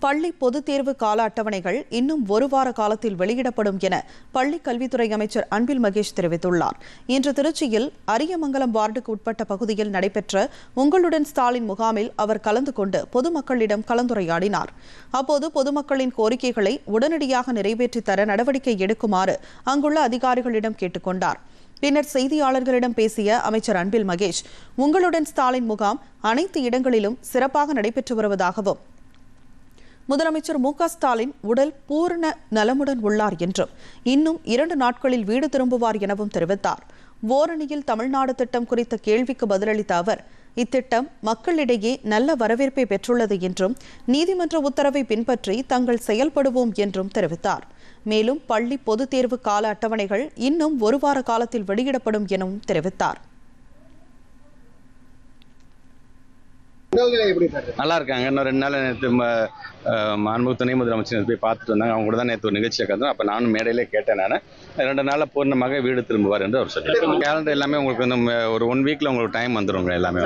பள்ளி பொதுத் தேர்வு கால அட்டவணைகள் இன்னும் ஒரு வார காலத்தில் வெளியிடப்படும் என பள்ளிக் கல்வித்துறை அமைச்சர் அன்பில் மகேஷ் தெரிவித்துள்ளார். இன்று திருச்சியில் அரியமங்கலம் வார்டுக்கு உட்பட்ட பகுதியில் நடைபெற்ற உங்களுடன் ஸ்டாலின் முகாமில் அவர் கலந்து கொண்டு பொதுமக்களிடம் கலந்துரையாடினார். அப்போது பொதுமக்களின் கோரிக்கைகளை உடனடியாக நிறைவேற்றித் தர நடவடிக்கை எடுக்குமாறு அங்குள்ள அதிகாரிகளிடம் கேட்டுக்கொண்டார் பின்னர் செய்தியாளர்களிடம் பேசிய அமைச்சர் அன்பில் மகேஷ் உங்களுடன் ஸ்டாலின் முகாம் அனைத்து இடங்களிலும் சிறப்பாக நடைபெற்று வருவதாகவும் முதலமைச்சர் மு ஸ்டாலின் உடல் பூரண நலமுடன் உள்ளார் என்றும் இன்னும் இரண்டு நாட்களில் வீடு திரும்புவார் எனவும் தெரிவித்தார். ஓரணியில் தமிழ்நாடு திட்டம் குறித்த கேள்விக்கு பதிலளித்த அவர் இத்திட்டம் மக்களிடையே நல்ல வரவேற்பை பெற்றுள்ளது என்றும் நீதிமன்ற உத்தரவை பின்பற்றி தாங்கள் செயல்படுவோம் என்றும் தெரிவித்தார். மேலும் பள்ளி பொதுத் தேர்வு கால அட்டவணைகள் இன்னும் ஒரு வார காலத்தில் வெளியிடப்படும் எனவும் தெரிவித்தார். நல்லா இருக்காங்க. இன்னும் ரெண்டு நாள் நேற்று மாண்பு துணை முதலமைச்சர் போய் பார்த்துட்டு வந்தாங்க. அவங்க கூட தான் நேற்று ஒரு நிகழ்ச்சியை கலந்தோம் அப்போ நானும் மேடையிலே கேட்டேன் நான். ரெண்டு நாளில் பூர்ணமாக வீடு திரும்புவார் என்று அவர் சொல்லியிருக்காங்க கேலண்டர் எல்லாமே உங்களுக்கு ஒரு ஒன் வீக்கில் உங்களுக்கு டைம் வந்துருங்க எல்லாமே